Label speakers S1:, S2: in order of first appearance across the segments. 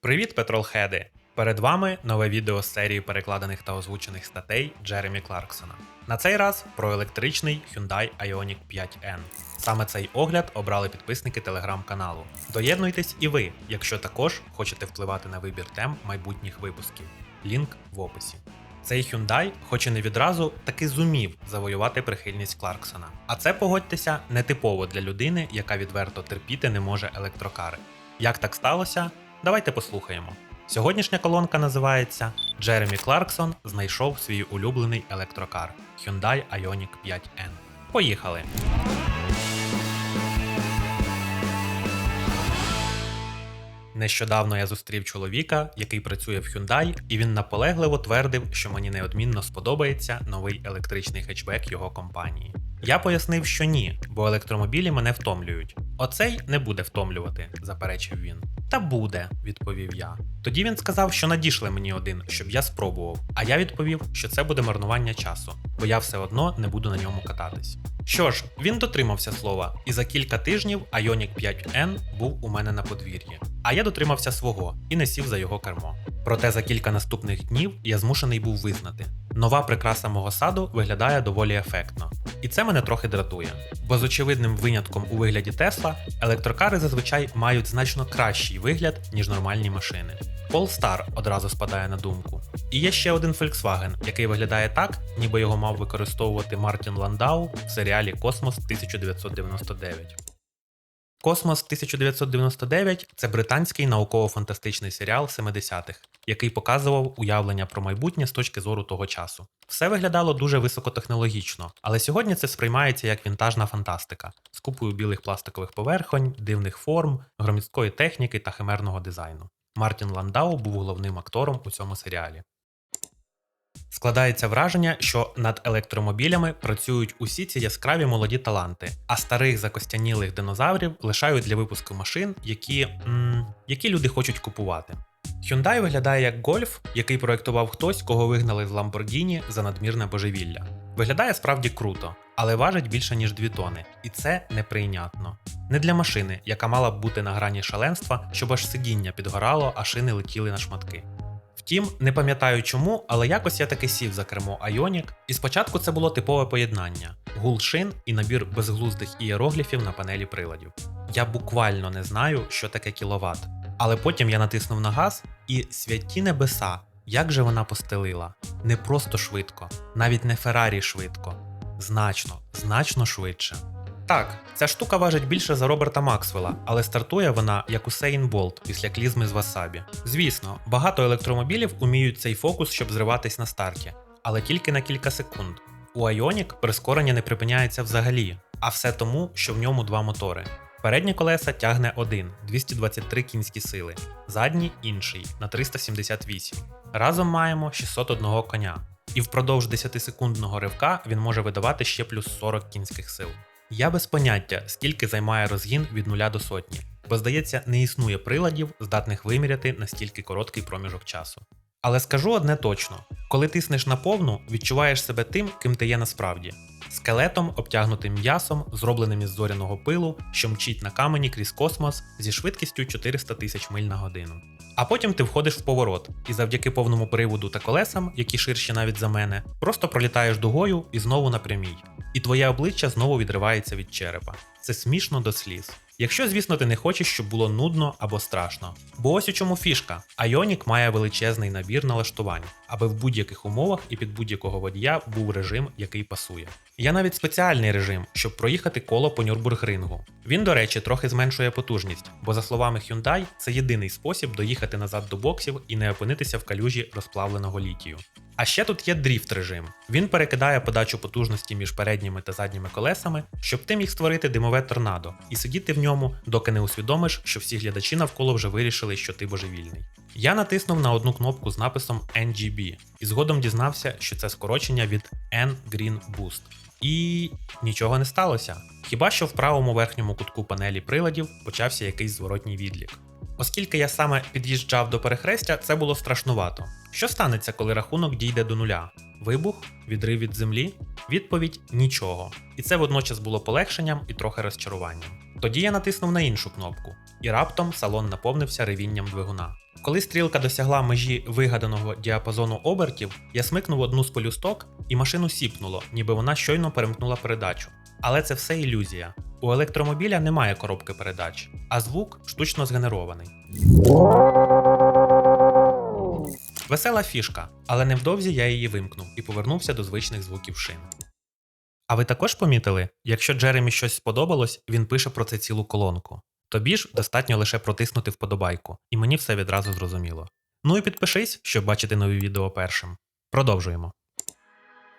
S1: Привіт, петролхеди! Перед вами нове відео з серії перекладених та озвучених статей Джеремі Кларксона. На цей раз про електричний Hyundai Ioniq 5N. Саме цей огляд обрали підписники телеграм-каналу. Доєднуйтесь і ви, якщо також хочете впливати на вибір тем майбутніх випусків. Лінк в описі. Цей Hyundai, хоч і не відразу, таки зумів завоювати прихильність Кларксона. А це погодьтеся нетипово для людини, яка відверто терпіти не може електрокари. Як так сталося? Давайте послухаємо. Сьогоднішня колонка називається Джеремі Кларксон знайшов свій улюблений електрокар Hyundai Ioniq 5N. Поїхали! Нещодавно я зустрів чоловіка, який працює в Hyundai, і він наполегливо твердив, що мені неодмінно сподобається новий електричний хетчбек його компанії. Я пояснив, що ні, бо електромобілі мене втомлюють. Оцей не буде втомлювати, заперечив він. Та буде, відповів я. Тоді він сказав, що надійшли мені один, щоб я спробував. А я відповів, що це буде марнування часу, бо я все одно не буду на ньому кататись. Що ж, він дотримався слова, і за кілька тижнів Ioniq 5N був у мене на подвір'ї. А я дотримався свого і не сів за його кермо. Проте за кілька наступних днів я змушений був визнати. Нова прикраса мого саду виглядає доволі ефектно. І це мене трохи дратує. Бо з очевидним винятком у вигляді Тесла, електрокари зазвичай мають значно кращий вигляд, ніж нормальні машини. Polestar одразу спадає на думку. І є ще один Volkswagen, який виглядає так, ніби його мав використовувати Мартін Ландау в серіалі Космос 1999. Космос 1999 це британський науково-фантастичний серіал 70-х, який показував уявлення про майбутнє з точки зору того часу. Все виглядало дуже високотехнологічно, але сьогодні це сприймається як вінтажна фантастика з купою білих пластикових поверхонь, дивних форм, громісткої техніки та химерного дизайну. Мартін Ландау був головним актором у цьому серіалі. Складається враження, що над електромобілями працюють усі ці яскраві молоді таланти, а старих закостянілих динозаврів лишають для випуску машин, які, м, які люди хочуть купувати. Hyundai виглядає як гольф, який проєктував хтось, кого вигнали з Lamborghini за надмірне божевілля. Виглядає справді круто, але важить більше ніж 2 тони, і це неприйнятно. Не для машини, яка мала б бути на грані шаленства, щоб аж сидіння підгорало, а шини летіли на шматки. Втім, не пам'ятаю чому, але якось я таки сів за кермо Ioniq, і спочатку це було типове поєднання: гул шин і набір безглуздих ієрогліфів на панелі приладів. Я буквально не знаю, що таке кіловат. Але потім я натиснув на газ, і святі небеса, як же вона постелила. Не просто швидко, навіть не Феррарі швидко. Значно, значно швидше. Так, ця штука важить більше за Роберта Максвелла, але стартує вона як Усейн Болт після клізми з Васабі. Звісно, багато електромобілів уміють цей фокус, щоб зриватись на старті, але тільки на кілька секунд. У Ioniq прискорення не припиняється взагалі, а все тому, що в ньому два мотори. Передні колеса тягне один 223 кінські сили, задній інший на 378. Разом маємо 601 коня. І впродовж 10-секундного ривка він може видавати ще плюс 40 кінських сил. Я без поняття, скільки займає розгін від 0 до сотні, бо здається, не існує приладів, здатних виміряти настільки короткий проміжок часу. Але скажу одне точно: коли тиснеш на повну, відчуваєш себе тим, ким ти є насправді скелетом, обтягнутим м'ясом, зробленим із зоряного пилу, що мчить на камені крізь космос зі швидкістю 400 тисяч миль на годину. А потім ти входиш в поворот, і завдяки повному приводу та колесам, які ширші навіть за мене, просто пролітаєш дугою і знову напрямій. І твоє обличчя знову відривається від черепа. Це смішно до сліз. Якщо, звісно, ти не хочеш, щоб було нудно або страшно. Бо ось у чому фішка. Ioniq має величезний набір налаштувань, аби в будь-яких умовах і під будь-якого водія був режим, який пасує. Є навіть спеціальний режим, щоб проїхати коло по Нюрбургрингу. Він, до речі, трохи зменшує потужність, бо, за словами Hyundai, це єдиний спосіб доїхати назад до боксів і не опинитися в калюжі розплавленого літію. А ще тут є дріфт режим. Він перекидає подачу потужності між передніми та задніми колесами, щоб ти міг створити димове торнадо і сидіти в ньому, доки не усвідомиш, що всі глядачі навколо вже вирішили, що ти божевільний. Я натиснув на одну кнопку з написом NGB і згодом дізнався, що це скорочення від N Green Boost. І нічого не сталося. Хіба що в правому верхньому кутку панелі приладів почався якийсь зворотній відлік. Оскільки я саме під'їжджав до перехрестя, це було страшнувато. Що станеться, коли рахунок дійде до нуля? Вибух, відрив від землі? Відповідь нічого. І це водночас було полегшенням і трохи розчаруванням. Тоді я натиснув на іншу кнопку, і раптом салон наповнився ревінням двигуна. Коли стрілка досягла межі вигаданого діапазону обертів, я смикнув одну з полюсток і машину сіпнуло, ніби вона щойно перемкнула передачу. Але це все ілюзія. У електромобіля немає коробки передач, а звук штучно згенерований. Весела фішка, але невдовзі я її вимкнув і повернувся до звичних звуків шин. А ви також помітили, якщо Джеремі щось сподобалось, він пише про це цілу колонку. Тобі ж достатньо лише протиснути вподобайку, і мені все відразу зрозуміло. Ну і підпишись, щоб бачити нові відео першим. Продовжуємо.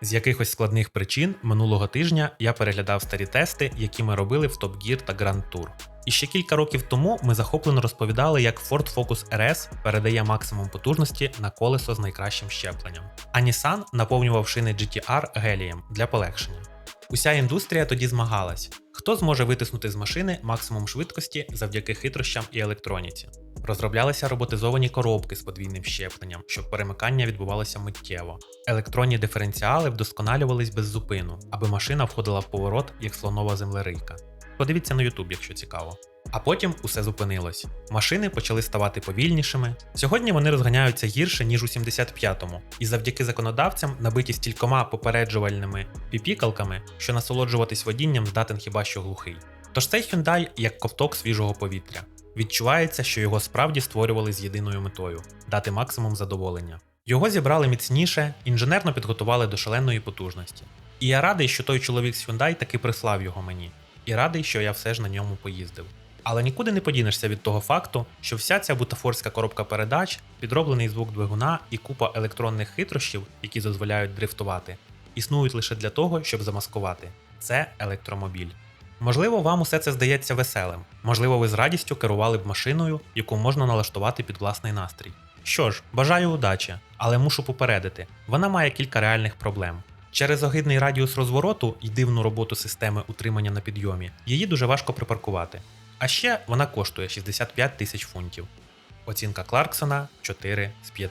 S1: З якихось складних причин минулого тижня я переглядав старі тести, які ми робили в Top Gear та Grand Tour. І ще кілька років тому ми захоплено розповідали, як Ford Focus RS передає максимум потужності на колесо з найкращим щепленням, а Nissan наповнював шини GTR гелієм для полегшення. Уся індустрія тоді змагалась, хто зможе витиснути з машини максимум швидкості завдяки хитрощам і електроніці. Розроблялися роботизовані коробки з подвійним щепленням, щоб перемикання відбувалося миттєво. Електронні диференціали вдосконалювались без зупину, аби машина входила в поворот як слонова землерийка. Подивіться на YouTube, якщо цікаво. А потім усе зупинилось. Машини почали ставати повільнішими. Сьогодні вони розганяються гірше, ніж у 75-му, і завдяки законодавцям набиті стількома попереджувальними піпікалками, що насолоджуватись водінням здатен хіба що глухий. Тож цей Hyundai як ковток свіжого повітря. Відчувається, що його справді створювали з єдиною метою дати максимум задоволення. Його зібрали міцніше, інженерно підготували до шаленої потужності. І я радий, що той чоловік з Hyundai таки прислав його мені, і радий, що я все ж на ньому поїздив. Але нікуди не подінешся від того факту, що вся ця бутафорська коробка передач, підроблений звук двигуна і купа електронних хитрощів, які дозволяють дрифтувати, існують лише для того, щоб замаскувати. Це електромобіль. Можливо, вам усе це здається веселим, можливо, ви з радістю керували б машиною, яку можна налаштувати під власний настрій. Що ж, бажаю удачі, але мушу попередити, вона має кілька реальних проблем. Через огидний радіус розвороту і дивну роботу системи утримання на підйомі її дуже важко припаркувати. А ще вона коштує 65 тисяч фунтів. Оцінка Кларксона 4 з 5.